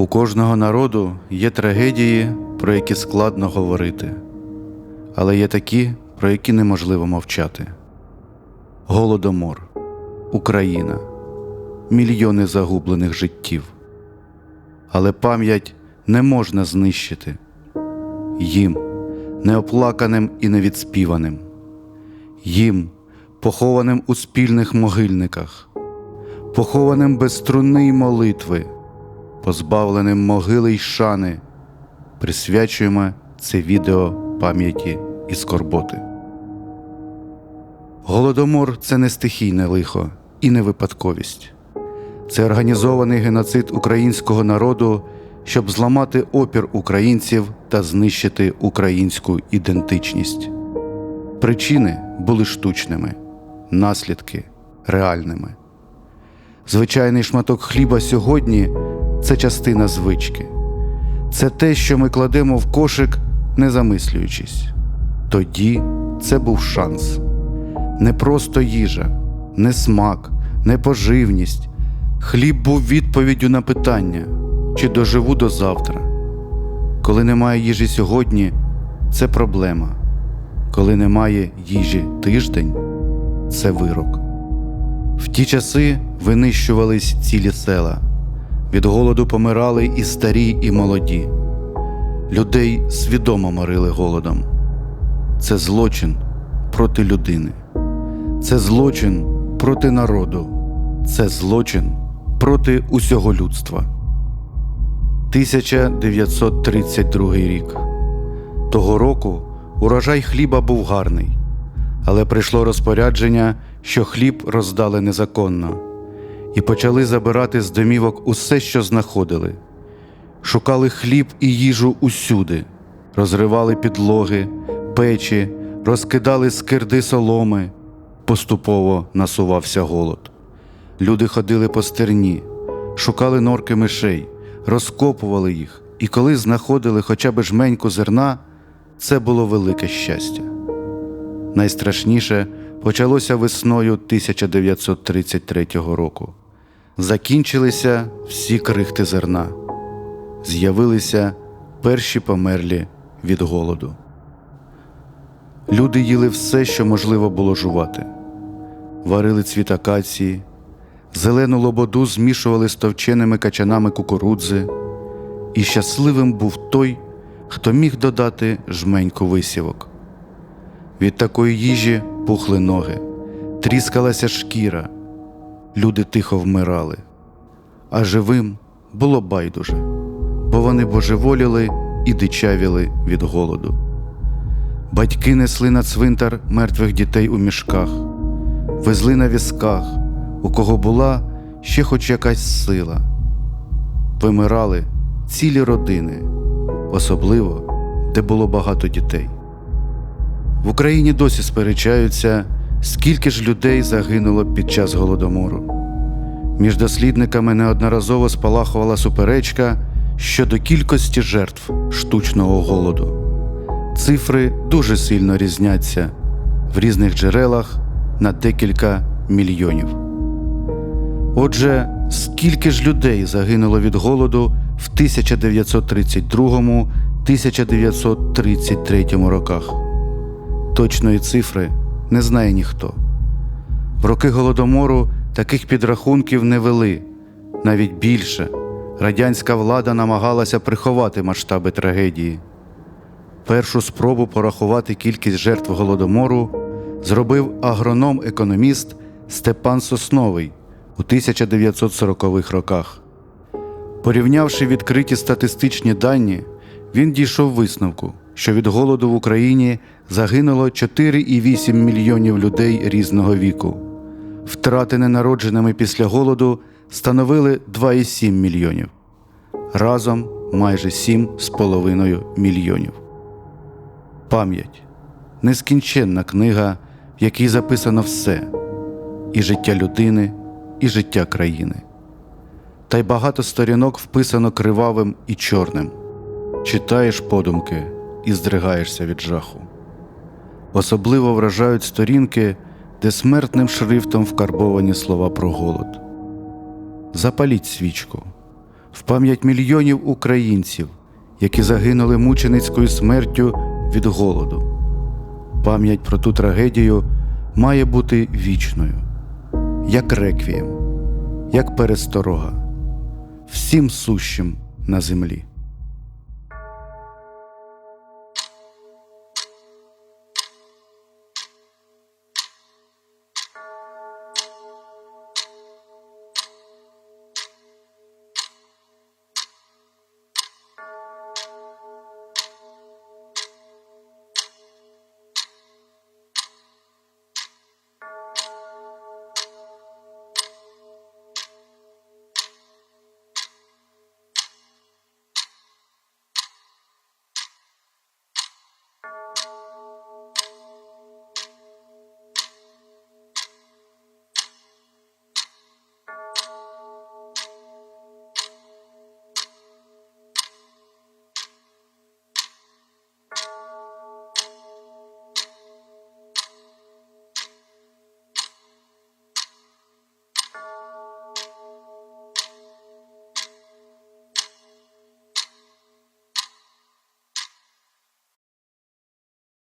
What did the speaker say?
У кожного народу є трагедії, про які складно говорити, але є такі, про які неможливо мовчати. Голодомор, Україна, мільйони загублених життів. Але пам'ять не можна знищити. Їм, неоплаканим і невідспіваним, їм, похованим у спільних могильниках, похованим без струни й молитви, позбавленим могили й шани, присвячуємо це відео пам'яті і скорботи. Голодомор це не стихійне лихо і не випадковість. Це організований геноцид українського народу, щоб зламати опір українців та знищити українську ідентичність. Причини були штучними, наслідки реальними. Звичайний шматок хліба сьогодні це частина звички. Це те, що ми кладемо в кошик, не замислюючись. Тоді це був шанс. Не просто їжа, не смак, не поживність. Хліб був відповіддю на питання, чи доживу до завтра. Коли немає їжі сьогодні, це проблема. Коли немає їжі тиждень, це вирок. В ті часи винищувались цілі села. Від голоду помирали і старі, і молоді. Людей свідомо морили голодом. Це злочин проти людини. Це злочин проти народу. Це злочин проти усього людства. 1932 рік. Того року урожай хліба був гарний, але прийшло розпорядження, що хліб роздали незаконно, і почали забирати з домівок усе, що знаходили. Шукали хліб і їжу усюди, розривали підлоги, печі, розкидали скирди соломи. Поступово насувався голод. Люди ходили по стерні, шукали норки мишей, розкопували їх, і коли знаходили хоча б жменьку зерна, це було велике щастя. Найстрашніше почалося весною 1933 року. Закінчилися всі крихти зерна, з'явилися перші померлі від голоду. Люди їли все, що можливо було жувати, варили цвіт акації, зелену лободу змішували з товченими качанами кукурудзи, і щасливим був той, хто міг додати жменьку висівок. Від такої їжі пухли ноги, тріскалася шкіра, люди тихо вмирали, а живим було байдуже, бо вони божеволіли і дичавіли від голоду. Батьки несли на цвинтар мертвих дітей у мішках, везли на візках, у кого була ще хоч якась сила. Вимирали цілі родини, особливо де було багато дітей. В Україні досі сперечаються, скільки ж людей загинуло під час голодомору. Між дослідниками неодноразово спалахувала суперечка щодо кількості жертв штучного голоду. Цифри дуже сильно різняться в різних джерелах на декілька мільйонів. Отже, скільки ж людей загинуло від голоду в 1932-1933 роках? Точної цифри не знає ніхто. В роки голодомору таких підрахунків не вели, навіть більше. Радянська влада намагалася приховати масштаби трагедії. Першу спробу порахувати кількість жертв голодомору зробив агроном-економіст Степан Сосновий у 1940-х роках. Порівнявши відкриті статистичні дані, він дійшов висновку, що від голоду в Україні загинуло 4,8 мільйонів людей різного віку. Втрати ненародженими після голоду становили 2,7 мільйонів. Разом майже 7,5 мільйонів. Пам'ять нескінченна книга, в якій записано все і життя людини, і життя країни. Та й багато сторінок вписано кривавим і чорним. Читаєш подумки і здригаєшся від жаху. Особливо вражають сторінки, де смертним шрифтом вкарбовані слова про голод. Запаліть свічку, в пам'ять мільйонів українців, які загинули мученицькою смертю від голоду. Пам'ять про ту трагедію має бути вічною, як реквієм, як пересторога, всім сущим на землі.